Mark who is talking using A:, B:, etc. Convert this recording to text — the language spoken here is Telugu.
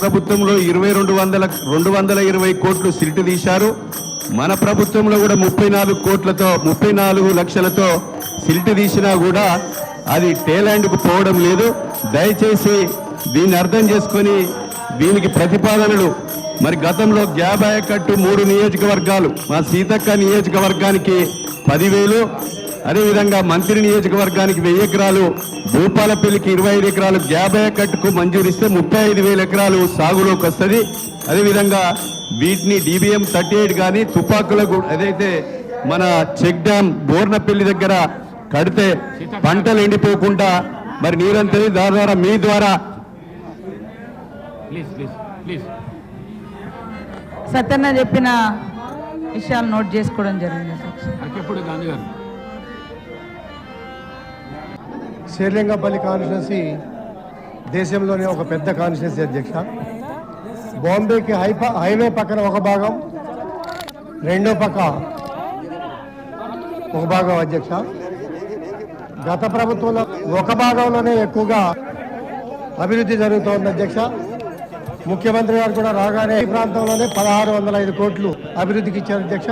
A: ప్రభుత్వంలో ఇరవై రెండు వందల రెండు వందల ఇరవై కోట్లు సిల్ట్ తీశారు. మన ప్రభుత్వంలో కూడా ముప్పై నాలుగు కోట్లతో ముప్పై నాలుగు లక్షలతో సిల్ట్ తీసినా కూడా అది టేలాండ్కు పోవడం లేదు. దయచేసి దీన్ని అర్థం చేసుకొని దీనికి ప్రతిపాదనలు. మరి గతంలో గ్యాబ్ ఆయకట్టు మూడు నియోజకవర్గాలు మా సీతక్క నియోజకవర్గానికి పదివేలు అదేవిధంగా మంత్రి నియోజకవర్గానికి వెయ్యి ఎకరాలు భూపాలపల్లికి ఇరవై ఐదు ఎకరాలు గ్యాబ్ కట్టుకు మంజూరు ఇస్తే ముప్పై ఐదు వేల ఎకరాలు సాగులోకి వస్తుంది. అదేవిధంగా వీటిని డిబిఎం థర్టీ ఎయిట్ కానీ తుపాకులకు అదైతే మన చెక్ డ్యామ్ బోర్నపల్లి దగ్గర కడితే పంటలు ఎండిపోకుండా మరి నీరంతది దాని ద్వారా మీ ద్వారా
B: సత్యన్న చెప్పిన విషయాలు నోట్ చేసుకోవడం జరిగింది.
C: శ్రీలింగపల్లి కాన్స్టిట్యున్సీ దేశంలోనే ఒక పెద్ద కాన్స్టిట్యున్సీ అధ్యక్ష. బాంబేకి హైప హైవే పక్కన ఒక భాగం రెండో పక్క ఒక భాగం అధ్యక్ష. గత ప్రభుత్వంలో ఒక భాగంలోనే ఎక్కువగా అభివృద్ధి జరుగుతోంది అధ్యక్ష. ముఖ్యమంత్రి గారు కూడా రాగానే ఈ ప్రాంతంలోనే పదహారు వందల ఐదు కోట్లు అభివృద్ధికి ఇచ్చారు అధ్యక్ష.